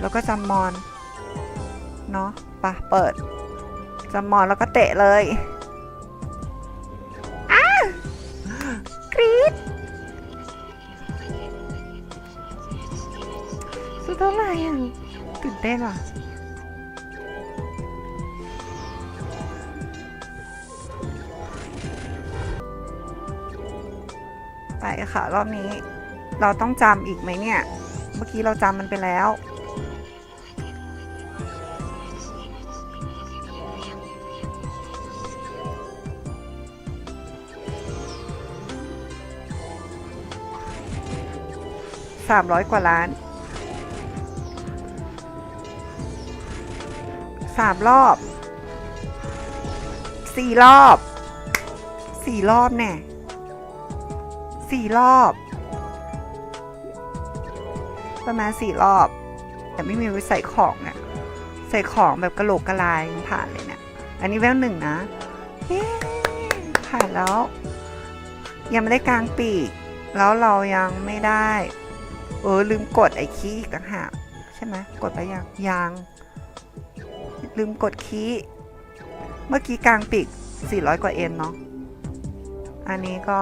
แล้วก็จำมอน เนาะปะเปิดจำมอนแล้วก็เตะเลยอ้ากรี๊ดสุดเท่าไหร่อะตื่นเต้นว่ะไปค่ะ รอบนี้ เราต้องจำอีกไหมเนี่ย เมื่อกี้เราจำมันไปแล้ว สามร้อยกว่าล้านสามรอบสี่รอบสี่รอบแน่สี่รอบ ประมาณสี่รอบ แต่ไม่มีไว้ใส่ของเนี่ยใส่ของแบบกระโหลกกระลายผ่านเลยเนี่ยอันนี้แววหนึ่งนะผ่านแล้ว ยังไม่ได้กลางปีก แล้วเรายังไม่ได้ เออ ลืมกดไอ้คีย์อีกต่างหากใช่ไหมกดไปยังยังลืมกดคีย์เมื่อกี้กลางปีก400 กว่าเอ็นเนาะอันนี้ก็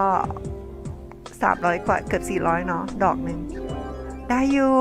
300 กว่าเกือบ400 เนาะดอกหนึ่งได้อยู่